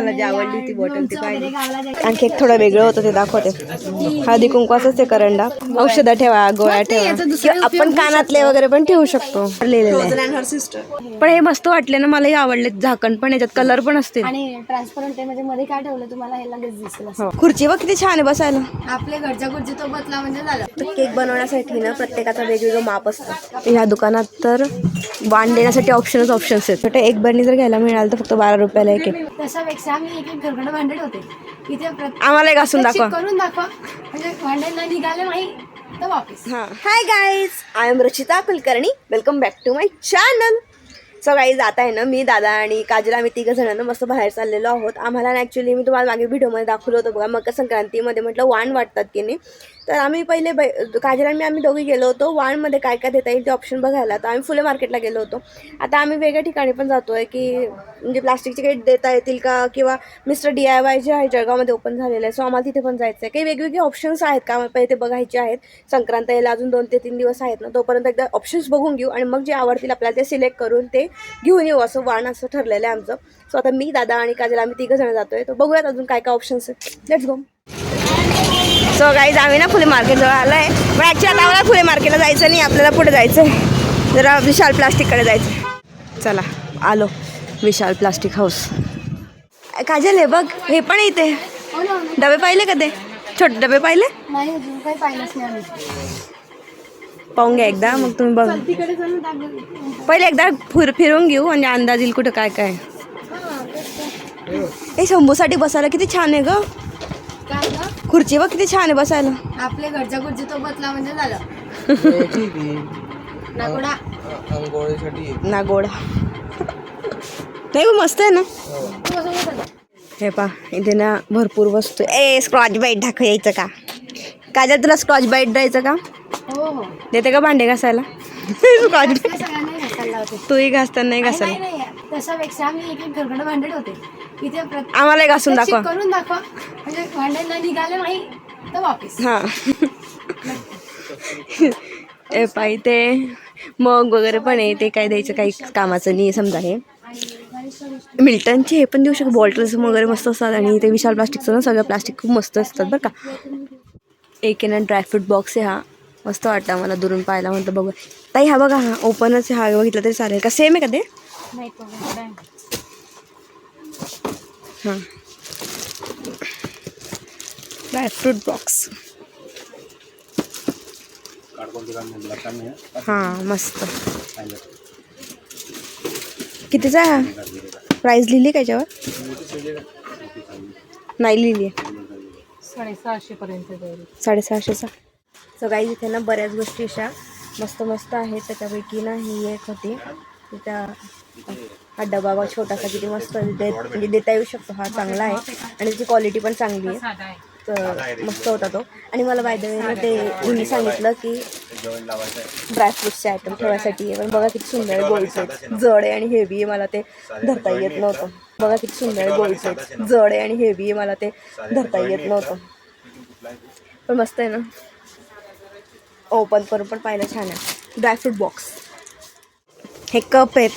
मला जी आवडली ती बॉटल ती पाहिजे. आणखी एक थोडं वेगळं होतं ते दाखवते. हळदी कुंकवाचंच ते करंडा. औषधं ठेवा गोळ्या ठेवा. किंवा आपण कानातले वगैरे पण ठेवू शकतो. पण हे मस्त वाटले ना मलाही आवडले झाकण पण याच्यात कलर पण असते आणि ट्रान्सपरंट आहे म्हणजे मध्ये काय ठेवलं तुम्हाला हे लगेच दिसेल असं. हो. खुर्ची बघ किती छान आहे बसायला. आपल्या घरच्या खुर्ची तो बसला म्हणजे झालं. केक बनवण्यासाठी ना प्रत्येकाचा वेगवेगळं माप असतं. ह्या दुकानात तर वाण देण्यासाठी ऑप्शनच ऑप्शन्स आहेत. तर एक बरणी जर घ्यायला मिळालं तर फक्त बारा रुपयाला एक आहे. तशापेक्षा मी एक एक घरगडे भांडे होते इथे प्रत्येक आम्हाला एक घासून दाखवा. करून दाखवा. म्हणजे भांडे न निघाले नाही तर वापस. Hi guys I am Rachita Kulkarni. Welcome back to my channel so जात आहे ना मी दादा आणि काजल आम्ही तिघं जणांना मस्त बाहेर चाललेलो आहोत. आम्हाला ना ॲक्च्युली मी तुम्हाला मागे व्हिडिओमध्ये दाखवलं होतं बघा मकर संक्रांतीमध्ये म्हटलं वाण वाटतात की नाही. तर आम्ही पहिले बै काजल आणि आम्ही दोघी गेलो होतो. वाणमध्ये काय काय देता येईल ते ऑप्शन बघायला. तर आम्ही फुले मार्केटला गेलो होतो. आता आम्ही वेगळ्या ठिकाणी पण जातो आहे की म्हणजे प्लास्टिकचे काही देता येतील का? किंवा मिस्टर डी आय वाय जे आहे जळगावमध्ये ओपन झालेलं आहे. सो आम्हाला तिथे पण जायचं आहे काही वेगवेगळे ऑप्शन्स आहेत का? आम्हाला पहिले ते बघायचे आहेत. संक्रांत यायला अजून दोन ते तीन दिवस आहेत ना तोपर्यंत एकदा ऑप्शन्स बघून घेऊ. आणि मग जे आवडतील आपल्याला ते सिलेक्ट करून ते घेऊन येऊ असं वाण असं ठरलेलं आहे आमचं. सो आता मी दादा आणि काजल आम्ही तिघं जण जातोय. तर बघूयात अजून काय काय ऑप्शन्स आहेत. लेट्स गो सो गाईज आम्ही ना फुले मार्केटजवळ आलो आहे पण ॲक्च्युली आता आम्हाला फुले मार्केटला जायचं नाही. आपल्याला पुढे जायचं आहे जरा विशाल प्लास्टिककडे जायचं चला आलो. विशाल प्लास्टिक हाऊस काजल हे बघ हे पण इथे. डबे पाहिले का ते? छोटे डबे पाहिले? नाही अजून काही पाहिलंच नाही आम्ही पाहून घ्या एकदा मग तुम्ही बघ. तिकडे जाऊन दाखवलं. पहिले एकदा फिर फिरून घेऊ आणि अंदाज येईल कुठं काय काय. हा. हे शंभूसाठी बसायला किती छान आहे ग. काय? खुर्ची बघ किती छान आहे बसायला. आपल्या घरच्या खुर्ची तो बसला म्हणजे झालं. ठीक आहे. नाकोडा आंघोळीसाठी ना गोडा नाही मस्त आहे ना. बसला? हे पा इथे ना भरपूर वस्तू. ए स्क्रॉच बाईट दाखव यायचं का? काजल तुला स्क्रॉच बाईट द्यायचं का? हो. हो देते का भांडे घासायला? स्क्रॉच ते सगळ्यांना घासायला लावते तूही घासताना नाही नाही घासायला. नाही तशापेक्षा मी एक एक घरगडे भांडे होते इथे प्रत्येक आम्हाला घासून दाखवा. करून दाखवा. म्हणजे भांडे न निघाले नाही तर वापस. हां. ए पाय ते मग वगैरे पण आहे ते काय द्यायचं काही कामाचं नाही समजा हे. मिल्टनचे हे पण देऊ शकतो बॉटल्स वगैरे मस्त असतात आणि ते विशाल प्लास्टिकचं ना सगळं प्लास्टिक खूप मस्त असतात बरं का. एक आहे ना ड्रायफ्रूट बॉक्स आहे हा. मस्त वाटतं मला दुरून पाहायला. म्हणतं बघू. ताई हा बघा हा ओपनच हा बघितलं तरी चालेल. का सेम आहे का ते? हां. ड्रायफ्रूट बॉक्स हां मस्त. कितीचा हा? प्राईस लिहिली का याच्यावर? नाही लिहिली आहे. साडेसहाशे पर्यंत जाईल साडेसहाशेचा. सो गाईज इथे ना बऱ्याच गोष्टी अशा मस्त मस्त आहेत. त्याच्यापैकी ना ही एक होती. तिचा हा डबा छोटासा किती मस्त म्हणजे देता येऊ शकतो. हा चांगला आहे. आणि त्याची क्वालिटी पण चांगली आहे. तर मस्त होता तो. आणि मला बाय ते मी सांगितलं की ड्रायफ्रुट्सचे आयटम ठेवायसाठी आहे. पण बघा किती सुंदर आहे आहेत जड आहे आणि हेवी आहे. मला ते धरता येत नव्हतं. बघा किती सुंदर आहे आहेत जड आहे आणि हेवी आहे. मला ते धरता येत नव्हतं. पण मस्त आहे ना. ओपन करून पण पाहिलं छान आहे. ड्रायफ्रूट बॉक्स हे कप आहेत.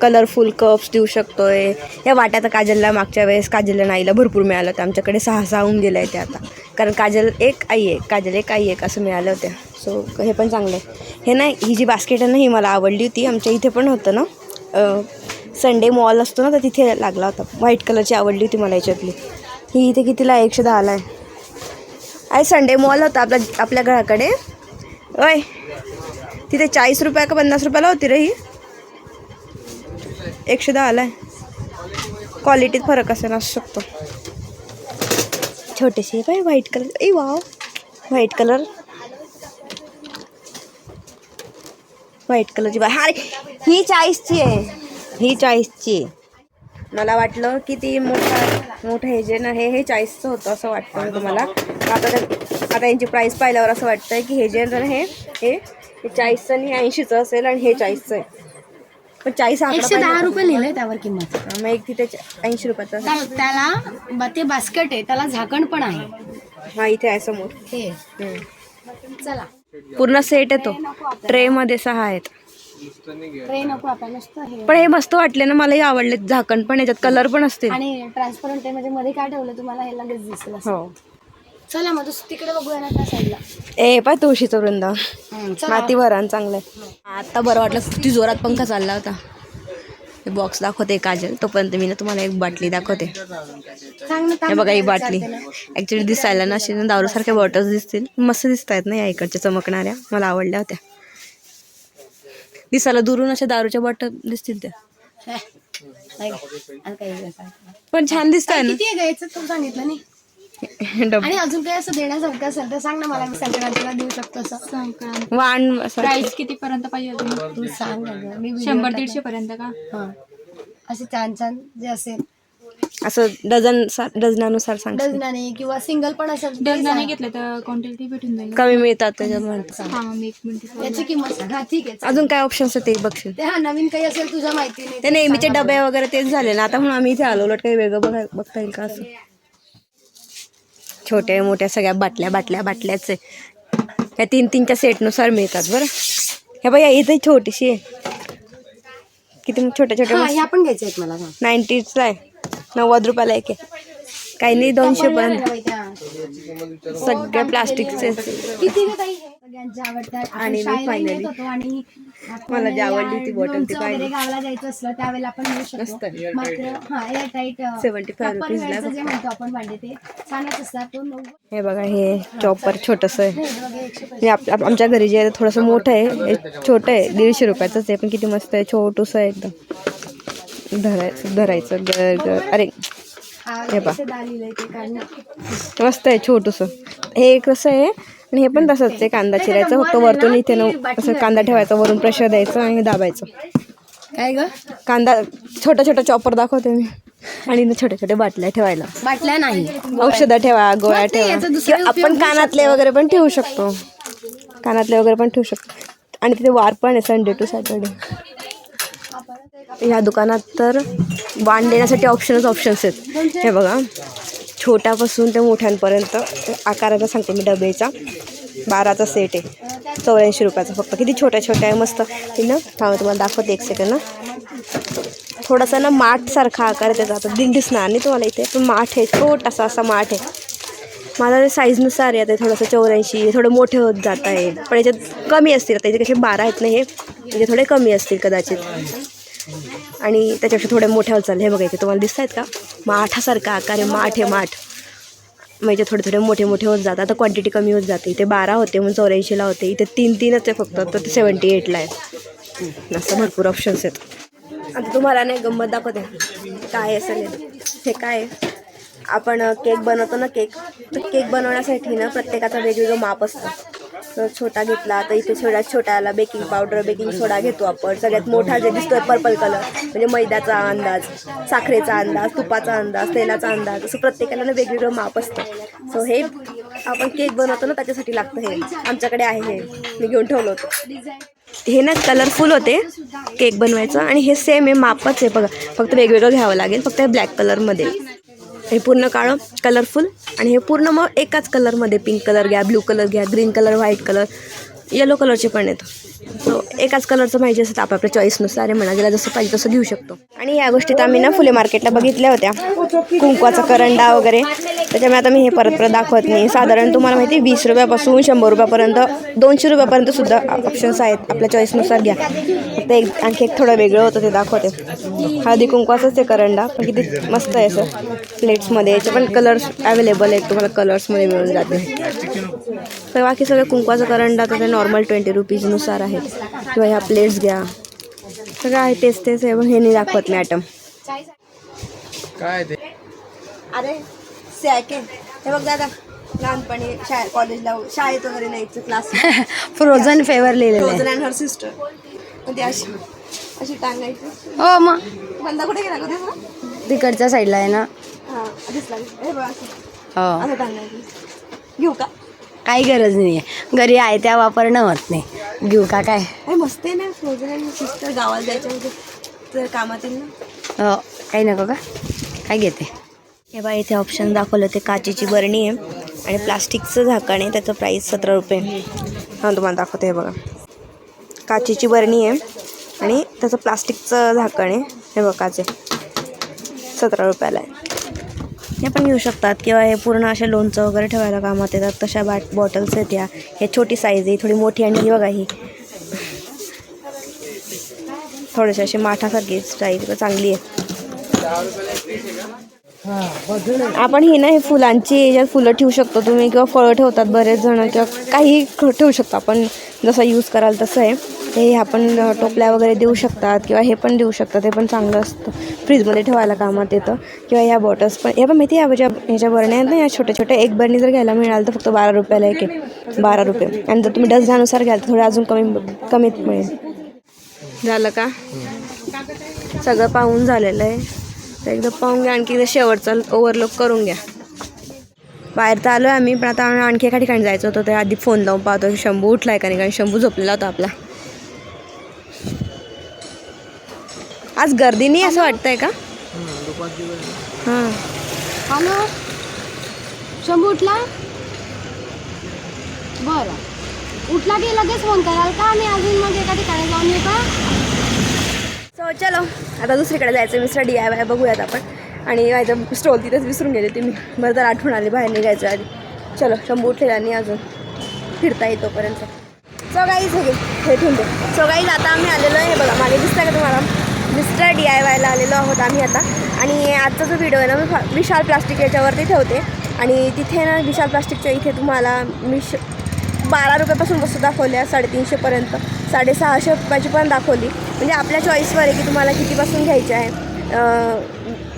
कलरफुल कप्स देऊ शकतो आहे या वाट्यात काजलला मागच्या वेळेस काजलला नाईला भरपूर मिळालं होतं. आमच्याकडे सहा सहा होऊन गेलं आहे ते आता. कारण काजल एक आई आहे. काजल एक आई एक असं मिळालं होत्या सो हे पण चांगलं आहे. हे ना ही जी बास्केट आहे ना ही मला आवडली होती. आमच्या इथे पण होतं ना. संडे मॉल असतो ना तर तिथे लागला होता. व्हाईट कलरची आवडली होती मला याच्यातली. ही इथे कितीला एकशे दहाला आहे. आहे संडे मॉल होता आपल्या आपल्या घराकडे. ओय तिथे चाळीस रुपया का पन्नास रुपयाला होती रे ही? एकशे दहाला आहे क्वालिटीत फरक असेल असू शकतो. छोटेसे बाय व्हाईट कलर ए वाव व्हाईट कलर व्हाईट कलरची बा अरे ही चाळीसची आहे. ही चाळीसची आहे. मला वाटलं की ती मोठा मोठं हे जे ना हे हे चाळीसचं होतं असं वाटतं तुम्हाला. आता आता यांची प्राईस पाहिल्यावर असं वाटतंय की हे जे हे हे हे चाळीसचं आणि ऐंशीचं असेल आणि हे चाळीसचं आहे. पण चाळीस एकशे दहा. रुपये लिहिलंय त्यावर किंमत. हा, मग एक तिथे ऐंशी रुपयाचं असेल. त्या- त्याला ब- ते बास्केट आहे त्याला झाकण पण आहे. हा इथे आहे समोर. हे. हम्म. चला. पूर्ण सेट आहे तो. ट्रेमध्ये सहा आहेत. ट्रे नको आपल्याला नुसतं हे. पण हे मस्त वाटले ना मलाही आवडले. झाकण पण याच्यात कलर पण असतील. आणि ट्रान्सपरंट आहे म्हणजे मध्ये काय ठेवलं तुम्हाला हे लगेच दिसेल असं. हो. चला मग दुस- तिकडे बघूया ना त्या साईडला. ए पाय तुळशीचं वृंदावन चला. माती भरण चांगलं आता बरं वाटलं किती जोरात पंखा चालला होता. बॉक्स दाखवते काजल. तोपर्यंत मी ना तुम्हाला एक बाटली दाखवते. सांग ना हे बघा ही बाटली. ना. ऍक्च्युली दिसायला ना अशी ना दारूसारख्या बॉटल्स दिसतील. मस्त दिसत आहेत ना या इकडच्या चमकणाऱ्या. मला आवडल्या होत्या. दिसायला दुरून अशा दारूच्या बॉटल दिसतील त्या. नाही काही. पण छान दिसत आहे किती आहे घ्यायचं तू सांगितलं नाही. ना आणि अजून काही असं देण्यासारखं असेल तर सांग ना मला मी संक्रांतीला देऊ शकतो असं. संक्रांत वाण प्राइस किती पर्यंत पाहिजे तुम्हाला तू सांग ना गं, मी video शंभर टाकेन. दीडशे पर्यंत का? हा. असे छान छान जे असेल. असं डझन डझनानुसार सांग. डझनाने किंवा सिंगल पण असेल ते डझनाने सांग. घेतलं तर क्वांटिटी भेटून जाईल. कमी मिळतात त्याच्यात म्हणतात हा मग मी एक मिनिट. याची किंमत सांग. हा ठीक आहे अजून काय ऑप्शन्स आहेत ते बघशील? ते हा नवीन काही असेल तुझ्या माहितीने ते नेहमीचे डबे वगैरे तेच झाले ना आता म्हणून आम्ही इथे आलो उलट काही वेगळं बघा बघता येईल का असं? छोट्या मोठ्या सगळ्या बाटल्या बाटल्या बाटल्याच आहे. त्या तीन तीनच्या सेटनुसार मिळतात बरं. हे बाई इथे छोटीशी आहे. किती छोट्या छोट्या ह्या पण घ्यायच्या आहेत मला. नाईन्टीजला आहे. नव्वद रुपयाला एक आहे. काही नाही दोनशे पण. पर्यंत नाही बाई त्या. सगळे प्लास्टिकचे? सगळ्यांचे आवडतात. आपण आणि मी शाळेला finally- नेत होतो आणि आपण मला जी आवडली ती bottle ती पाहिली. गावाला जायचं असलं त्यावेळेला आपण घेऊ शकतो. मात्र हा एअर टाईट 75 rupees ला जे म्हणतो आपण भांडे ते. छानच असतात. तो नव्वद हे बघा हे चॉपर छोटंसं आहे. हे हे आप आप- आमच्या घरी जे आहे ते थोडंसं मोठं आहे. हे छोटं आहे दीडशे रुपयाचंच आहे पण किती मस्त आहे. छोटूसं आहे एकदम. धरायचं धरायचं गर गर अरे. हा, हे पहा. इथे दाल लिहिलंय ते काढणं. मस्त आहे छोटूसं. हे कसं आहे आणि हे पण तसंच आहे कांदा चिरायचं फक्त वरतून इथे न असं कांदा ठेवायचा. वरून प्रेशर द्यायचं आणि हे दाबायचं. काय ग? कांदा छोटा छोटा चॉपर दाखवते मी. आणि ना छोट्या छोट्या बाटल्या ठेवायला. बाटल्या नाही. औषधं ठेवा गोळ्या ठेवा. किंवा आपण कानातले वगैरे पण ठेवू शकतो. कानातले वगैरे पण ठेवू शकतो. आणि तिथे वार पण आहे संडे टू सॅटर्डे ह्या दुकानात तर वाण देण्यासाठी ऑप्शनच ऑप्शन्स आहेत. हे बघा. छोट्यापासून ते मोठ्यांपर्यंत आकाराचा सांगते मी डबेचा. बाराचा सेट आहे. चौऱ्याऐंशी रुपयाचा फक्त. किती छोट्या छोट्या आहे मस्त. तिनं ना थांबा तुम्हाला दाखवते एक सेकंड ना थोडासा ना माठसारखा आकार आहे त्याचा. आता दिंडी स्नान नाही तुम्हाला इथे पण माठ आहे. छोटासा असा माठ आहे. माझा साईजनुसार आहे आता थोडंसं चौऱ्याऐंशी थोडं मोठे होत जात आहे. पण याच्यात कमी असतील. आता इथे कसे बारा आहेत ना हे म्हणजे थोडे कमी असतील कदाचित. आणि त्याच्यापेक्षा थोडे मोठे होत चालले हे बघा इथे तुम्हाला दिसत आहेत का? माठासारखा आकार आहे माठ आहे माठ. म्हणजे थोडे थोडे मोठे मोठे होत जातात. आता क्वांटिटी कमी होत जाते. इथे बारा होते म्हणून चौऱ्याऐंशीला होते. इथे तीन तीनच आहे फक्त. तर ते सेवन्टी एटला आहे असं भरपूर ऑप्शन्स आहेत. आता तुम्हाला नाही गंमत दाखवते. काय असेल हे. हे काय आहे? आपण केक बनवतो ना केक तर केक बनवण्यासाठी ना प्रत्येकाचं वेगवेगळं माप असतं. तर छोटा घेतला तर इथे सगळ्यात छोट्याला बेकिंग पावडर बेकिंग सोडा घेतो आपण. सगळ्यात मोठा जे दिसतोय पर्पल कलर म्हणजे मैद्याचा अंदाज साखरेचा अंदाज तुपाचा अंदाज तेलाचा अंदाज असं प्रत्येकाला ना वेगवेगळं माप असतं. सो हे आपण केक बनवतो ना त्याच्यासाठी लागतं हे. आमच्याकडे आहे हे. मी घेऊन ठेवलं होतं. हे ना कलरफुल होते केक बनवायचं. आणि हे सेम आहे मापच आहे. बघा फक्त वेगवेगळं घ्यावं लागेल फक्त हे ब्लॅक कलरमध्ये हे पूर्ण काळं कलरफुल आणि हे पूर्ण मग एकाच कलरमध्ये पिंक कलर घ्या ब्ल्यू कलर घ्या green colour white colour yellow कलरचे पण आहेत. सो एकाच कलरचं पाहिजे असं आपापल्या चॉईसनुसार आहे म्हणा गेला जसं पाहिजे तसं घेऊ शकतो. आणि या गोष्टीत आम्ही ना फुले मार्केटला बघितल्या होत्या. कुंकवाचा करंडा वगैरे. त्याच्यामुळे आता मी हे परत परत दाखवत नाही. साधारण तुम्हाला माहिती वीस रुपयापासून शंभर रुपयापर्यंत दोनशे रुपयापर्यंत सुद्धा ऑप्शन्स आहेत. आपल्या चॉईसनुसार घ्या. फक्त एक आणखी एक थोडं वेगळं होतं ते दाखवते. हळदी कुंकवाचाच ते करंडा. पण किती मस्त आहे असं प्लेट्समध्ये याचे पण कलर्स अवेलेबल आहेत. तुम्हाला कलर्समध्ये मिळून जाते तर बाकी सगळं कुंकवाचं करंडा तर ते नॉर्मल ट्वेंटी रुपीजनुसार आहेत. किंवा ह्या प्लेट्स घ्या. सगळं आहे तेच तेच आहे पण हे नाही दाखवत मी ॲटम काय ते? अरे सॅके हे बघ दादा लहानपणी शाळेत कॉलेजला शाळेत वगैरे न्यायचं क्लास फ्रोझन फेवर लिहिलेलं फ्रोझन अँड हर सिस्टर ती अशी अशी टांगायची हो मग बंदा कुठे गेला का त्याचा? तिकडच्या साईडला आहे ना. हां दिसला हे बघ असं. हो. असं टांगायचं घेऊ का? काही गरज नाही आहे घरी आहे त्या वापरणं होत नाही. घेऊ का काय? अरे मस्त आहे ना फ्रोझन अँड सिस्टर गावाला जायच्या म्हणजे तर कामात येईल ना. हो काही नको का? काय घेते? हे बघा इथे ऑप्शन दाखवलं ते काचेची बरणी आहे आणि प्लास्टिकचं झाकण आहे त्याचं प्राईस सतरा रुपये हां तुम्हाला दाखवते हे बघा. काचेची बरणी आहे आणि त्याचं प्लास्टिकचं झाकण आहे. हे बघाचे सतरा रुपयाला आहे. हे पण घेऊ शकतात किंवा हे पूर्ण असे लोणचं वगैरे ठेवायला कामात येतात तशा बॅट बॉटल्स आहेत या. हे छोटी साईज आहे थोडी मोठी आणि ही बघा ही. थोडेसे अशी माठासारखी साईज चांगली आहे. आपण ही ना हे फुलांची याच्यात फुलं ठेवू शकतो तुम्ही किंवा फळं ठेवतात बरेच जण किंवा काही ख- ठेवू शकतो आपण जसं यूज कराल तसं आहे. हे आपण टोपल्या वगैरे देऊ शकतात किंवा हे पण देऊ शकतात हे पण चांगलं असतं. फ्रीजमध्ये ठेवायला कामात येतं. किंवा ह्या बॉटल्स पण हे पण माहिती आहे ज्या ह्याच्या बरण्या आहेत ना या छोट्या छोट्या. एक बरणी जर घ्यायला मिळाल तर फक्त बारा रुपयाला एक आहे. बारा रुपये. आणि जर तुम्ही डझनानुसार घ्याल तर थोडं अजून कमी कमीत मिळेल. झालं का? सगळं पाहून झालेलं आहे. तर एकदा पाहून घ्या आणखी एकदा शेवटचा ओव्हरलोक करून घ्या. बाहेर तर आलो आहे आम्ही पण आता आणखी एका ठिकाणी जायचं होतं ते आधी फोन लावून पाहतो की शंभू आहे का नाही? कारण शंभू झोपलेला होता आपला. आज गर्दी नाही असं वाटतंय का? हां. हॅलो? शंभू उठला? बरं. उठला की लगेच फोन कराल का? मी अजून मग एका ठिकाणी जाऊन येऊ का सो चलो. आता दुसरीकडे जायचं मिस्टर डी आय वाय बघूयात आपण. आणि माझं स्टॉल तिथेच विसरून गेले ते मी. बरं तर आठवण आली. बाहेर निघायचं आधी. चलो शंभू उठलेला नाही अजून फिरता येईल तोपर्यंत सो गाईज हे ठेवून दे. सो गाईज आता आम्ही आलेलो आहे. हे बघा मागे दिसतं का तुम्हाला? मिस्टर डी आय वायला आलेलो आहोत आम्ही आता. आणि आजचा जो व्हिडिओ आहे ना मी विशाल प्लास्टिक याच्यावरती ठेवते. आणि तिथे ना विशाल प्लास्टिकच्या इथे तुम्हाला मी श बारा रुपयापासून वस्तू दाखवल्या साडेतीनशेपर्यंत साडेसहाशे रुपयाची पण दाखवली. म्हणजे आपल्या चॉईसवर आहे की तुम्हाला कितीपासून घ्यायचे आहे.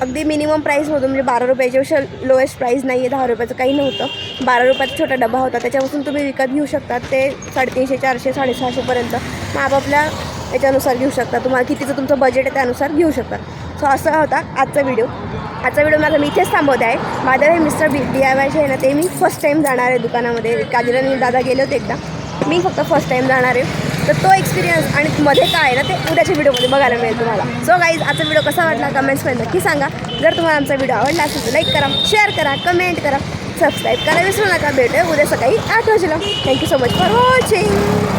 अगदी मिनिमम प्राईसमधून म्हणजे बारा रुपयाच्यापेक्षा लोएस्ट प्राईस नाही आहे दहा रुपयाचं काही नव्हतं. बारा रुपयाचा छोटा डबा होता त्याच्यापासून तुम्ही विकत घेऊ शकतात ते साडेतीनशे चारशे साडेसहाशेपर्यंत मग आपापल्या याच्यानुसार घेऊ शकता. तुम्हाला कितीचं तुमचं बजेट आहे त्यानुसार घेऊ शकता. सो असा होता आजचा व्हिडिओ आजचा व्हिडिओ माझा मी इथेच थांबवते आहे. माझ्या हे मिस्टर बी डी आय वायचे आहे ना ते मी फर्स्ट टाईम जाणार आहे दुकानामध्ये. काजीला मी दादा गेले होते एकदा. मी फक्त फर्स्ट टाईम जाणार आहे. तर तो एक्सपिरियन्स आणि मध्ये काय आहे ना ते उद्याच्या व्हिडिओमध्ये बघायला मिळेल तुम्हाला. सो गाईज आजचा व्हिडिओ कसा वाटला कमेंट्समध्ये नक्की सांगा. जर तुम्हाला आमचा व्हिडिओ आवडला असेल तर लाईक करा शेअर करा कमेंट करा सबस्क्राईब करा विसरू नका. भेटूया उद्या सकाळी आठ वाजेला. Thank you so much for watching